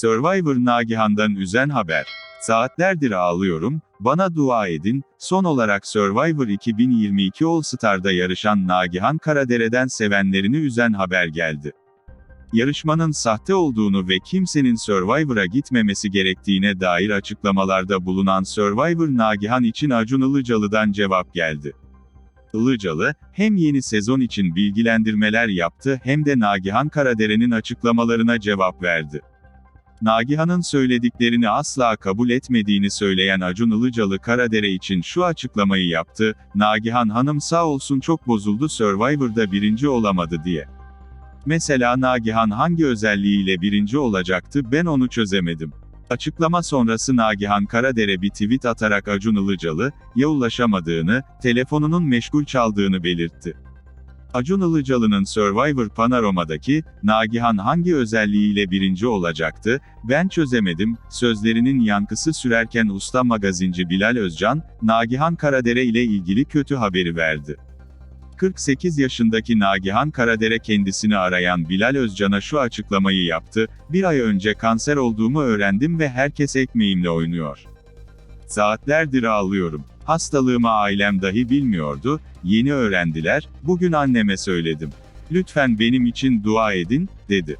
Survivor Nagihan'dan üzen haber. Saatlerdir ağlıyorum, bana dua edin. Son olarak Survivor 2022 All Star'da yarışan Nagihan Karadere'den sevenlerini üzen haber geldi. Yarışmanın sahte olduğunu ve kimsenin Survivor'a gitmemesi gerektiğine dair açıklamalarda bulunan Survivor Nagihan için Acun Ilıcalı'dan cevap geldi. Ilıcalı, hem yeni sezon için bilgilendirmeler yaptı hem de Nagihan Karadere'nin açıklamalarına cevap verdi. Nagihan'ın söylediklerini asla kabul etmediğini söyleyen Acun Ilıcalı Karadere için şu açıklamayı yaptı, Nagihan Hanım sağ olsun çok bozuldu Survivor'da birinci olamadı diye. Mesela Nagihan hangi özelliğiyle birinci olacaktı ben onu çözemedim. Açıklama sonrası Nagihan Karadere bir tweet atarak Acun Ilıcalı, ya ulaşamadığını, telefonunun meşgul çaldığını belirtti. Acun Ilıcalı'nın Survivor Panorama'daki, Nagihan hangi özelliğiyle birinci olacaktı, ben çözemedim, sözlerinin yankısı sürerken usta magazinci Bilal Özcan, Nagihan Karadere ile ilgili kötü haberi verdi. 48 yaşındaki Nagihan Karadere kendisini arayan Bilal Özcan'a şu açıklamayı yaptı, bir ay önce kanser olduğumu öğrendim ve herkes ekmeğimle oynuyor. Saatlerdir ağlıyorum. Hastalığımı ailem dahi bilmiyordu, yeni öğrendiler, bugün anneme söyledim. Lütfen benim için dua edin, dedi.